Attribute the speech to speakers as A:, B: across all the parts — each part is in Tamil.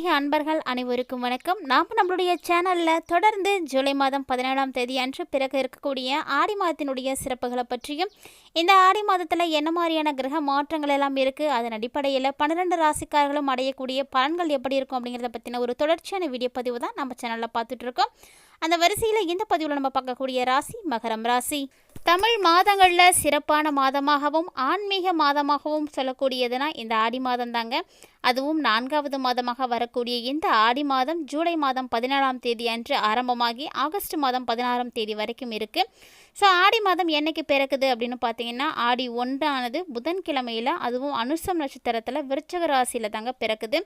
A: ஆன்மீக அன்பர்கள் அனைவருக்கும் வணக்கம். நாம் நம்மளுடைய சேனலில் தொடர்ந்து ஜூலை மாதம் பதினேழாம் தேதி அன்று பிறகு இருக்கக்கூடிய ஆடி மாதத்தினுடைய சிறப்புகளை பற்றியும் இந்த ஆடி மாதத்தில் என்ன மாதிரியான கிரக மாற்றங்கள் எல்லாம் இருக்குது அதன் அடிப்படையில் பன்னிரெண்டு ராசிக்காரர்களும் அடையக்கூடிய பலன்கள் எப்படி இருக்கும் அப்படிங்கிறத பற்றின ஒரு தொடர்ச்சியான வீடியோ பதிவு தான் நம்ம சேனலில் பார்த்துட்ருக்கோம் அந்த வரிசையில் இந்த பதிவில் நம்ம பார்க்கக்கூடிய ராசி மகரம் ராசி. தமிழ் மாதங்களில் சிறப்பான மாதமாகவும் ஆன்மீக மாதமாகவும் சொல்லக்கூடியதுனா இந்த ஆடி மாதம் தாங்க. அதுவும் நான்காவது மாதமாக வரக்கூடிய இந்த ஆடி மாதம் ஜூலை மாதம் பதினேழாம் தேதி அன்று ஆரம்பமாகி ஆகஸ்ட் மாதம் பதினாறாம் தேதி வரைக்கும் இருக்குது ஸோ ஆடி மாதம் என்னைக்கு பிறக்குது அப்படின்னு பார்த்தீங்கன்னா ஆடி ஒன்றானது புதன்கிழமையில் அதுவும் அனுசம் நட்சத்திரத்தில் விருச்சக ராசியில் தாங்க பிறக்குது.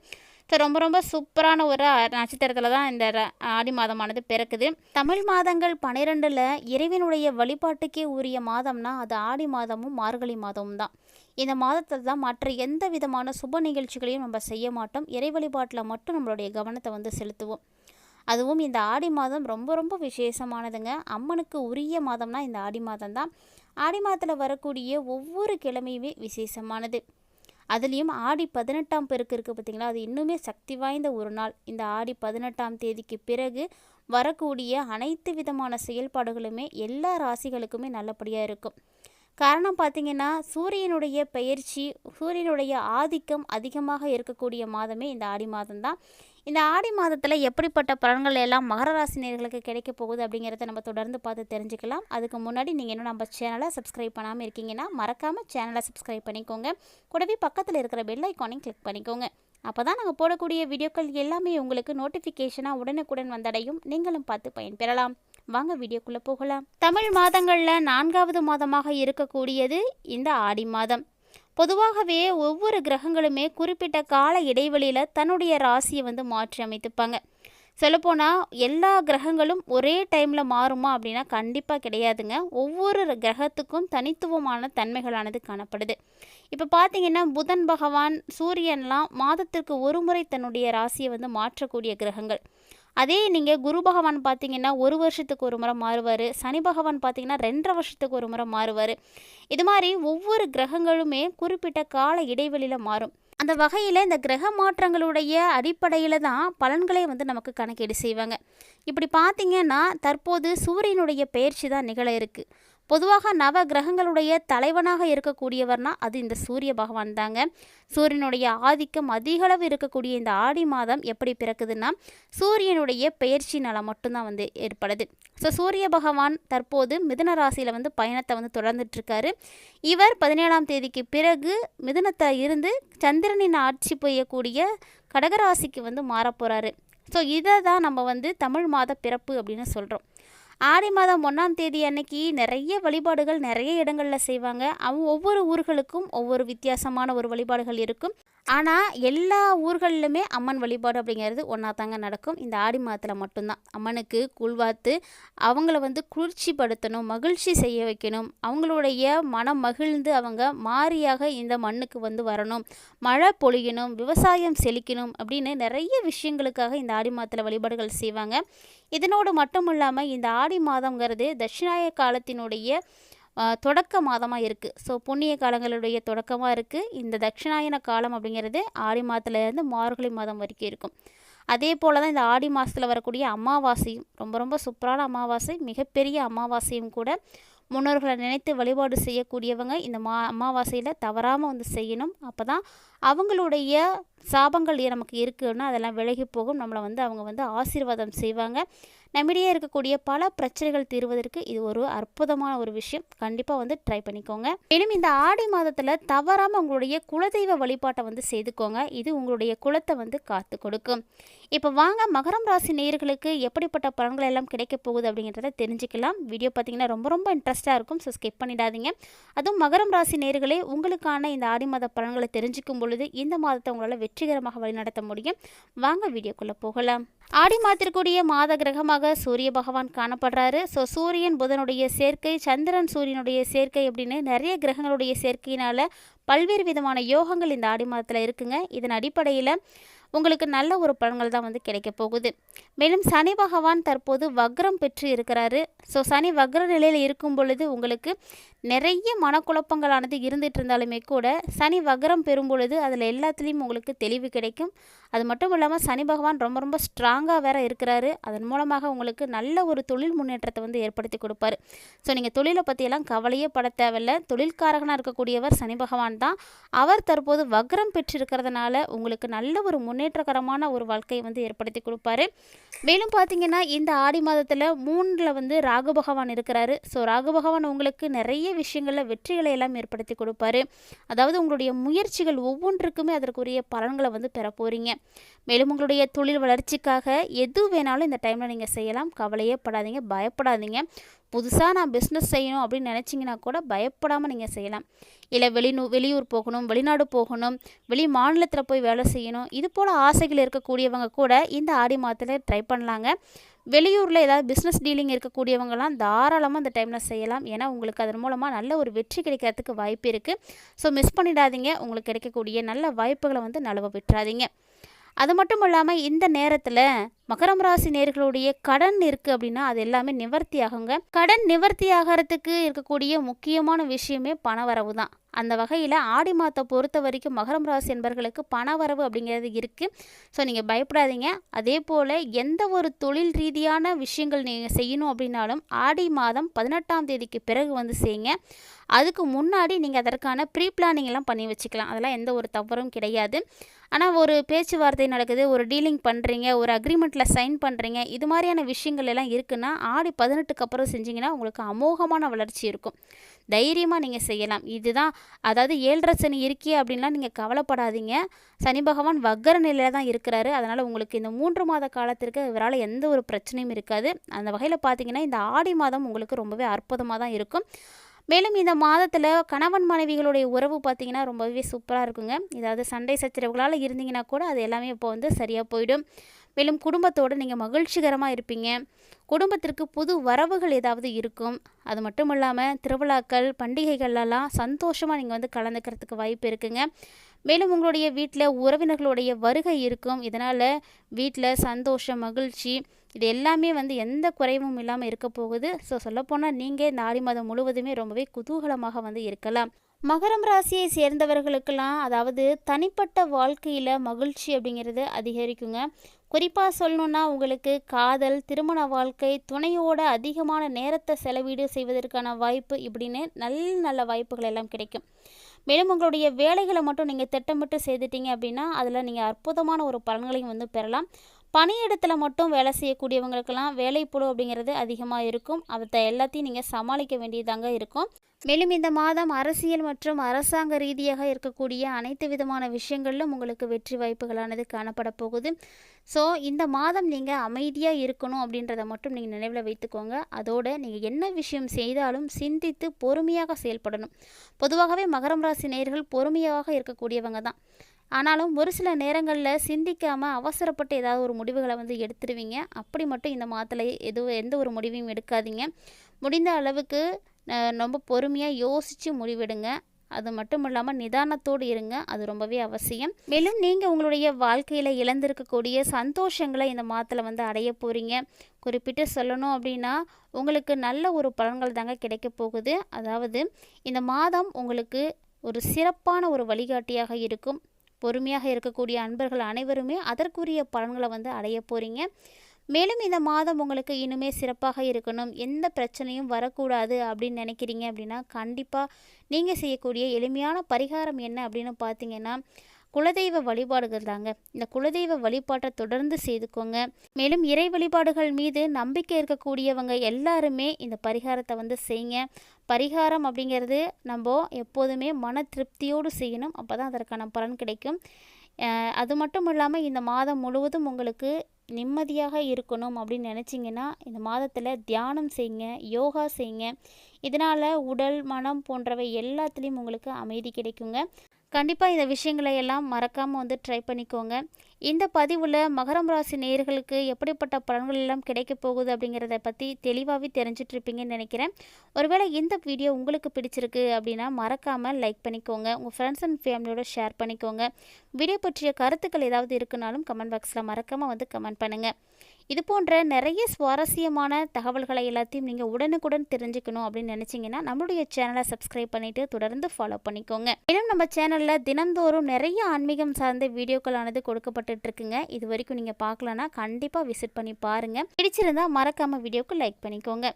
A: ஸோ ரொம்ப ரொம்ப சூப்பரான ஒரு நட்சத்திரத்தில் தான் இந்த ர- ஆடி மாதமானது பிறக்குது. தமிழ் மாதங்கள் பன்னிரெண்டில் இறைவனுடைய வழிபாட்டுக்கே உரிய மாதம்னா அது ஆடி மாதமும் மார்கழி மாதமும் தான். இந்த மாதத்தில் தான் மற்ற எந்த விதமான சுப நிகழ்ச்சிகளையும் நம்ம செய்ய மாட்டோம். இறை வழிபாட்டில் மட்டும் நம்மளுடைய கவனத்தை வந்து செலுத்துவோம். அதுவும் இந்த ஆடி மாதம் ரொம்ப ரொம்ப விசேஷமானதுங்க. அம்மனுக்கு உரிய மாதம்னா இந்த ஆடி மாதம் தான். ஆடி மாதத்தில் வரக்கூடிய ஒவ்வொரு கிழமையுமே விசேஷமானது. அதுலேயும் ஆடி பதினெட்டாம் பெருக்கு இருக்குது பார்த்தீங்களா அது இன்னுமே சக்தி வாய்ந்த ஒரு நாள். இந்த ஆடி பதினெட்டாம் தேதிக்கு பிறகு வரக்கூடிய அனைத்து விதமான செயல்பாடுகளுமே எல்லா ராசிகளுக்குமே நல்லபடியாக இருக்கும். காரணம் பார்த்தீங்கன்னா சூரியனுடைய பெயர்ச்சி சூரியனுடைய ஆதிக்கம் அதிகமாக இருக்கக்கூடிய மாதமே இந்த ஆடி மாதம்தான் இந்த ஆடி மாதத்தில் எப்படிப்பட்ட பலன்கள் எல்லாம் மகர ராசினியர்களுக்கு கிடைக்க போகுது அப்படிங்கிறத நம்ம தொடர்ந்து பார்த்து தெரிஞ்சுக்கலாம். அதுக்கு முன்னாடி நீங்கள் இன்னும் நம்ம சேனலை சப்ஸ்கிரைப் பண்ணாமல் இருக்கீங்கன்னா மறக்காமல் சேனலை சப்ஸ்கிரைப் பண்ணிக்கோங்க. கூடவே பக்கத்தில் இருக்கிற பெல் ஐக்கானையும் கிளிக் பண்ணிக்கோங்க. அப்போ தான் நாங்கள் போடக்கூடிய வீடியோக்கள் எல்லாமே உங்களுக்கு நோட்டிஃபிகேஷனாக உடனுக்குடன் வந்தடையும். நீங்களும் பார்த்து பயன்பெறலாம். வாங்க வீடியோக்குள்ளே போகலாம். தமிழ் மாதங்களில் நான்காவது மாதமாக இருக்கக்கூடியது இந்த ஆடி மாதம். பொதுவாகவே ஒவ்வொரு கிரகங்களுமே குறிப்பிட்ட கால இடைவெளியில் தன்னுடைய ராசியை வந்து மாற்றி அமைத்துப்பாங்க. சொல்லப்போனால் எல்லா கிரகங்களும் ஒரே டைமில் மாறுமா அப்படின்னா கண்டிப்பாக கிடையாதுங்க. ஒவ்வொரு கிரகத்துக்கும் தனித்துவமான தன்மைகளானது காணப்படுது. இப்போ பார்த்தீங்கன்னா புதன் பகவான் சூரியன்லாம் மாதத்திற்கு ஒரு முறை தன்னுடைய ராசியை வந்து மாற்றக்கூடிய கிரகங்கள். அதே நீங்கள் குரு பகவான் பார்த்தீங்கன்னா ஒரு வருஷத்துக்கு ஒரு முறை மாறுவார். சனி பகவான் பார்த்தீங்கன்னா ரெண்டரை வருஷத்துக்கு ஒரு முறை மாறுவார். இது மாதிரி ஒவ்வொரு கிரகங்களுமே குறிப்பிட்ட கால இடைவெளியில் மாறும். அந்த வகையில் இந்த கிரக மாற்றங்களுடைய அடிப்படையில் தான் பலன்களை வந்து நமக்கு கணக்கீடு செய்வாங்க. இப்படி பார்த்தீங்கன்னா தற்போது சூரியனுடைய பயிற்சி தான் நிகழ இருக்குது பொதுவாக நவ கிரகங்களுடைய தலைவனாக இருக்கக்கூடியவர்னா அது இந்த சூரிய பகவான் தாங்க. சூரியனுடைய ஆதிக்கம் அதிகளவு இருக்கக்கூடிய இந்த ஆடி மாதம் எப்படி பிறக்குதுன்னா சூரியனுடைய பெயர்ச்சினால மட்டும்தான் வந்து ஏற்படுது. ஸோ சூரிய பகவான் தற்போது மிதுன ராசியில் வந்து பயணத்தை வந்து தொடர்ந்துட்டுருக்காரு இவர் பதினேழாம் தேதிக்கு பிறகு மிதுனத்தை இருந்து சந்திரனின் ஆட்சி பெய்யக்கூடிய கடகராசிக்கு வந்து மாறப் போகிறாரு ஸோ இதை தான் நம்ம வந்து தமிழ் மாத பிறப்பு அப்படின்னு சொல்கிறோம் ஆடி மாதம் ஒன்றாம் தேதி அன்னைக்கு நிறைய வழிபாடுகள் நிறைய இடங்களில் செய்வாங்க. அவங்க ஒவ்வொரு ஊர்களுக்கும் ஒவ்வொரு வித்தியாசமான ஒரு வழிபாடுகள் இருக்கும். ஆனால் எல்லா ஊர்களிலுமே அம்மன் வழிபாடு அப்படிங்கிறது ஒன்றா தாங்க நடக்கும். இந்த ஆடி மாதத்தில் மட்டும்தான். அம்மனுக்கு குள்வாத்து அவங்கள வந்து குளிர்ச்சிப்படுத்தணும் மகிழ்ச்சி செய்ய வைக்கணும். அவங்களுடைய மனம் மகிழ்ந்து அவங்க மாறியாக இந்த மண்ணுக்கு வந்து வரணும். மழை பொழியணும் விவசாயம் செழிக்கணும் அப்படின்னு நிறைய விஷயங்களுக்காக இந்த ஆடி மாதத்தில் வழிபாடுகள் செய்வாங்க. இதனோடு மட்டும் இல்லாமல் இந்த ஆடி மாதங்கிறது தட்சிணாய காலத்தினுடைய தொடக்க மாதமாக இருக்குது ஸோ புண்ணிய காலங்களுடைய தொடக்கமாக இருக்குது இந்த தட்சிணாயன காலம் அப்படிங்கிறது ஆடி மாதத்துலேருந்து மார்கழி மாதம் வரைக்கும் இருக்கும். அதே போல் தான் இந்த ஆடி மாதத்தில் வரக்கூடிய அமாவாசையும் ரொம்ப ரொம்ப சூப்பரான அமாவாசை மிகப்பெரிய அமாவாசையும் கூட முன்னோர்களை நினைத்து வழிபாடு செய்யக்கூடியவங்க இந்த மா அமாவாசையில் தவறாமல் வந்து செய்யணும். அப்போ தான் அவங்களுடைய சாபங்கள் நமக்கு இருக்குன்னா அதெல்லாம் விலகி போகும். நம்மளை வந்து அவங்க வந்து ஆசீர்வாதம் செய்வாங்க. நம்மிடையே இருக்கக்கூடிய பல பிரச்சனைகள் தீர்வதற்கு இது ஒரு அற்புதமான ஒரு விஷயம். கண்டிப்பாக வந்து ட்ரை பண்ணிக்கோங்க. மேலும் இந்த ஆடி மாதத்தில் தவறாமல் உங்களுடைய குலதெய்வ வழிபாட்டை வந்து செய்துக்கோங்க. இது உங்களுடைய குலத்தை வந்து காத்து கொடுக்கும். இப்போ வாங்க மகரம் ராசி நேயர்களுக்கு எப்படிப்பட்ட பலன்கள் எல்லாம் கிடைக்க போகுது அப்படிங்கிறத தெரிஞ்சுக்கலாம். வீடியோ பார்த்தீங்கன்னா ரொம்ப ரொம்ப இன்ட்ரெஸ்ட்டாக இருக்கும். ஸோ ஸ்கிப் பண்ணிடாதீங்க. அதுவும் மகரம் ராசி நேயர்களே உங்களுக்கான இந்த ஆடி மாத பலன்களை தெரிஞ்சுக்கும் பொழுது இந்த மாதத்தை உங்களால் வெற்றிகரமாக வழிநடத்த முடியும். வாங்க வீடியோக்குள்ளே போகலாம். ஆடி மாதத்திற்குரிய மாத கிரகமாக சூரிய பகவான் காணப்படுறாரு. ஸோ சூரியன் புதனுடைய சேர்க்கை சந்திரன் சூரியனுடைய சேர்க்கை அப்படின்னு நிறைய கிரகங்களுடைய சேர்க்கையினால் பல்வேறு விதமான யோகங்கள் இந்த ஆடி மாதத்தில் இருக்குங்க. இதன் அடிப்படையில் உங்களுக்கு நல்ல ஒரு பலன்கள் தான் வந்து கிடைக்க போகுது. மேலும் சனி பகவான் தற்போது வக்ரம் பெற்று இருக்கிறாரு. ஸோ சனி வக்ர நிலையில் இருக்கும் பொழுது உங்களுக்கு நிறைய மனக்குழப்பங்களானது இருந்துட்டு இருந்தாலுமே கூட சனி வக்ரம் பெறும் பொழுது அதில் எல்லாத்துலேயும் உங்களுக்கு தெளிவு கிடைக்கும். அது மட்டும் இல்லாமல் சனி பகவான் ரொம்ப ரொம்ப ஸ்ட்ராங்காக வேற இருக்கிறாரு. அதன் மூலமாக உங்களுக்கு நல்ல ஒரு தொழில் முன்னேற்றத்தை வந்து ஏற்படுத்தி கொடுப்பாரு. ஸோ நீங்கள் தொழிலை பற்றியெல்லாம் கவலையே பட தேவையில்ல. தொழில்காரகனாக இருக்கக்கூடியவர் சனி பகவான் தான் அவர் தற்போது வக்ரம் பெற்றிருக்கிறதுனால உங்களுக்கு நல்ல ஒரு முன்னேற்றகரமான ஒரு வாழ்க்கையை வந்து ஏற்படுத்தி கொடுப்பாரு. மேலும் பார்த்தீங்கன்னா இந்த ஆடி மாதத்தில் மூணில் வந்து ராகு பகவான் இருக்கிறாரு. ஸோ ராகு பகவான் உங்களுக்கு நிறைய விஷயங்களில் வெற்றிகளை எல்லாம் ஏற்படுத்தி கொடுப்பாரு. அதாவது உங்களுடைய முயற்சிகள் ஒவ்வொன்றுக்குமே அதற்குரிய பலன்களை வந்து பெற போகிறீங்க மேலும் உங்களுடைய தொழில் வளர்ச்சிக்காக எது வேணாலும் இந்த டைமில் நீங்கள் செய்யலாம். கவலையே படாதீங்க பயப்படாதீங்க. புதுசாக நான் பிஸ்னஸ் செய்யணும் அப்படின்னு நினச்சிங்கன்னா கூட பயப்படாமல் நீங்கள் செய்யலாம். இல்லை வெளிநூ வெளியூர் போகணும் வெளிநாடு போகணும் வெளி மாநிலத்தில் போய் வேலை செய்யணும் இது போல் ஆசைகள் இருக்கக்கூடியவங்க கூட இந்த ஆடி மாதத்தில் ட்ரை பண்ணலாங்க. வெளியூரில் ஏதாவது பிஸ்னஸ் டீலிங் இருக்கக்கூடியவங்கலாம் தாராளமாக அந்த டைமில் செய்யலாம். ஏன்னா உங்களுக்கு அதன் மூலமாக நல்ல ஒரு வெற்றி கிடைக்கிறதுக்கு வாய்ப்பு இருக்குது ஸோ மிஸ் பண்ணிடாதீங்க. உங்களுக்கு கிடைக்கக்கூடிய நல்ல வாய்ப்புகளை வந்து நழுவ விட்டுறாதீங்க. அது மட்டும் இல்லாமல் இந்த நேரத்தில் மகரம் ராசி நேர்களுடைய கடன் இருக்குது அப்படின்னா அது எல்லாமே நிவர்த்தி ஆகுங்க கடன் நிவர்த்தி ஆகிறதுக்கு இருக்கக்கூடிய முக்கியமான விஷயமே பணவரவு தான் அந்த வகையில் ஆடி மாதத்தை பொறுத்த வரைக்கும் மகரம் ராசி என்பர்களுக்கு பணவரவு அப்படிங்கிறது இருக்குது ஸோ நீங்கள் பயப்படாதீங்க. அதே போல் எந்த ஒரு தொழில் ரீதியான விஷயங்கள் நீங்கள் செய்யணும் அப்படின்னாலும் ஆடி மாதம் பதினெட்டாம் தேதிக்கு பிறகு வந்து செய்யுங்க. அதுக்கு முன்னாடி நீங்கள் அதற்கான ப்ரீ பிளானிங்லாம் பண்ணி வச்சுக்கலாம். அதெல்லாம் எந்த ஒரு தவறும் கிடையாது. ஆனால் ஒரு பேச்சுவார்த்தை நடக்குது ஒரு டீலிங் பண்ணுறீங்க ஒரு அக்ரிமெண்ட்டில் சைன் பண்ணுறீங்க இது மாதிரியான விஷயங்கள் எல்லாம் இருக்குன்னா ஆடி பதினெட்டுக்கு அப்புறம் செஞ்சிங்கன்னா உங்களுக்கு அமோகமான வளர்ச்சி இருக்கும். தைரியமாக நீங்கள் செய்யலாம். இதுதான் அதாவது ஏழரை சனி இருக்கே அப்படின்லாம் நீங்கள் கவலைப்படாதீங்க. சனி பகவான் வக்கர நிலையில் தான் இருக்கிறாரு. அதனால் உங்களுக்கு இந்த மூன்று மாத காலத்திற்கு இவரால் எந்த ஒரு பிரச்சனையும் இருக்காது. அந்த வகையில் பார்த்தீங்கன்னா இந்த ஆடி மாதம் உங்களுக்கு ரொம்பவே அற்புதமாக தான் இருக்கும். மேலும் இந்த மாதத்தில் கணவன் மனைவிகளுடைய உறவு பார்த்திங்கன்னா ரொம்பவே சூப்பராக இருக்குங்க. ஏதாவது சண்டை சச்சரவுகளால் இருந்தீங்கன்னா கூட அது எல்லாமே இப்போ வந்து சரியாக போயிடும். மேலும் குடும்பத்தோடு நீங்கள் மகிழ்ச்சிகரமாக இருப்பீங்க. குடும்பத்திற்கு புது வரவுகள் ஏதாவது இருக்கும். அது மட்டும் இல்லாமல் திருவிழாக்கள் பண்டிகைகள்லாம் சந்தோஷமாக நீங்கள் வந்து கலந்துக்கிறதுக்கு வாய்ப்பு இருக்குங்க. மேலும் உங்களுடைய வீட்டில் உறவினர்களுடைய வருகை இருக்கும். இதனால் வீட்டில் சந்தோஷம் மகிழ்ச்சி இது எல்லாமே வந்து எந்த குறைவும் இல்லாமல் இருக்க போகுது. ஸோ சொல்லப்போனால் நீங்கள் இந்த ஆடி மாதம் முழுவதுமே ரொம்பவே குதூகலமாக வந்து இருக்கலாம். மகரம் ராசியை சேர்ந்தவர்களுக்கெல்லாம் அதாவது தனிப்பட்ட வாழ்க்கையில் மகிழ்ச்சி அப்படிங்கிறது அதிகரிக்குங்க. குறிப்பாக சொல்லணுன்னா உங்களுக்கு காதல் திருமண வாழ்க்கை துணையோட அதிகமான நேரத்தை செலவீடு செய்வதற்கான வாய்ப்பு இப்படின்னு நல்ல நல்ல வாய்ப்புகள் எல்லாம் கிடைக்கும். மேலும் உங்களுடைய வேலைகளை மட்டும் நீங்கள் திட்டமிட்டு செய்துட்டீங்க அப்படின்னா அதில் நீங்கள் அற்புதமான ஒரு பலன்களையும் வந்து பெறலாம். பணியிடத்தில் மட்டும் வேலை செய்யக்கூடியவங்களுக்கெல்லாம் வேலைப்புழு அப்படிங்கிறது அதிகமாக இருக்கும். அதை எல்லாத்தையும் நீங்கள் சமாளிக்க வேண்டியதாங்க இருக்கும். மேலும் இந்த மாதம் அரசியல் மற்றும் அரசாங்க ரீதியாக இருக்கக்கூடிய அனைத்து விதமான விஷயங்களிலும் உங்களுக்கு வெற்றி வாய்ப்புகளானது காணப்பட போகுது. ஸோ இந்த மாதம் நீங்கள் அமைதியாக இருக்கணும் அப்படின்றத மட்டும் நீங்கள் நினைவில் வைத்துக்கோங்க. அதோடு நீங்கள் என்ன விஷயம் செய்தாலும் சிந்தித்து பொறுமையாக செயல்படணும். பொதுவாகவே மகரம் ராசி நேர்கள் பொறுமையாக இருக்கக்கூடியவங்க தான். ஆனாலும் ஒரு சில நேரங்களில் சிந்திக்காமல் அவசரப்பட்டு ஏதாவது ஒரு முடிவுகளை வந்து எடுத்துருவீங்க. அப்படி மட்டும் இந்த மாதத்தில் எதுவும் எந்த ஒரு முடிவையும் எடுக்காதீங்க. முடிந்த அளவுக்கு ரொம்ப பொறுமையாக யோசித்து முடிவெடுங்க. அது மட்டும் இல்லாமல் நிதானத்தோடு இருங்க. அது ரொம்பவே அவசியம். மேலும் நீங்கள் உங்களுடைய வாழ்க்கையில் இழந்திருக்கக்கூடிய சந்தோஷங்களை இந்த மாதத்தில் வந்து அடைய போகிறீங்க குறிப்பிட்டு சொல்லணும் அப்படின்னா உங்களுக்கு நல்ல ஒரு பலன்கள் தாங்க கிடைக்க போகுது. அதாவது இந்த மாதம் உங்களுக்கு ஒரு சிறப்பான ஒரு வழிகாட்டியாக இருக்கும். பொறுமையாக இருக்கக்கூடிய அன்பர்கள் அனைவருமே அதற்குரிய பலன்களை வந்து அடைய போகிறீங்க மேலும் இந்த மாதம் உங்களுக்கு இன்னுமே சிறப்பாக இருக்கணும். எந்த பிரச்சனையும் வரக்கூடாது அப்படின்னு நினைக்கிறீங்க அப்படின்னா கண்டிப்பாக நீங்கள் செய்யக்கூடிய எளிமையான பரிகாரம் என்ன அப்படின்னு பார்த்தீங்கன்னா குலதெய்வ வழிபாடுகள் தாங்க. இந்த குலதெய்வ வழிபாட்டை தொடர்ந்து செய்துக்கோங்க. மேலும் இறை வழிபாடுகள் மீது நம்பிக்கை இருக்கக்கூடியவங்க எல்லாருமே இந்த பரிகாரத்தை வந்து செய்யுங்க. பரிகாரம் அப்படிங்கிறது நம்ம எப்போதுமே மன திருப்தியோடு செய்யணும். அப்போ தான் அதற்கான பலன் கிடைக்கும். அது மட்டும் இல்லாமல் இந்த மாதம் முழுவதும் உங்களுக்கு நிம்மதியாக இருக்கணும் அப்படின்னு நினச்சிங்கன்னா இந்த மாதத்தில் தியானம் செய்யுங்க யோகா செய்யுங்க இதனால் உடல் மனம் போன்றவை எல்லாத்துலேயும் உங்களுக்கு அமைதி கிடைக்குங்க. கண்டிப்பாக இந்த விஷயங்களை எல்லாம் மறக்காமல் வந்து ட்ரை பண்ணிக்கோங்க. இந்த பதிவில் மகரம் ராசி நேயர்களுக்கு எப்படிப்பட்ட பலன்கள் எல்லாம் கிடைக்க போகுது அப்படிங்கிறத பற்றி தெளிவாகவே தெரிஞ்சிட்டு இருப்பீங்கன்னு நினைக்கிறேன். ஒருவேளை இந்த வீடியோ உங்களுக்கு பிடிச்சிருக்கு அப்படின்னா மறக்காமல் லைக் பண்ணிக்கோங்க. உங்கள் ஃப்ரெண்ட்ஸ் அண்ட் ஃபேமிலியோட ஷேர் பண்ணிக்கோங்க. வீடியோ பற்றிய கருத்துக்கள் ஏதாவது இருக்குனாலும் கமெண்ட் பாக்ஸில் மறக்காமல் வந்து கமெண்ட் பண்ணுங்கள் இது போன்ற நிறைய சுவாரஸ்யமான தகவல்களை எல்லாத்தையும் நீங்கள் உடனுக்குடன் தெரிஞ்சுக்கணும் அப்படின்னு நினச்சிங்கன்னா நம்மளுடைய சேனலை சப்ஸ்கிரைப் பண்ணிவிட்டு தொடர்ந்து ஃபாலோ பண்ணிக்கோங்க. மேலும் நம்ம சேனலில் தினந்தோறும் நிறைய ஆன்மீகம் சார்ந்த வீடியோக்களானது கொடுக்கப்பட்டு இருக்குங்க இது வரைக்கும் நீங்கள் பார்க்கலன்னா கண்டிப்பாக விசிட் பண்ணி பாருங்கள் பிடிச்சிருந்தா மறக்காமல் வீடியோக்கு லைக் பண்ணிக்கோங்க.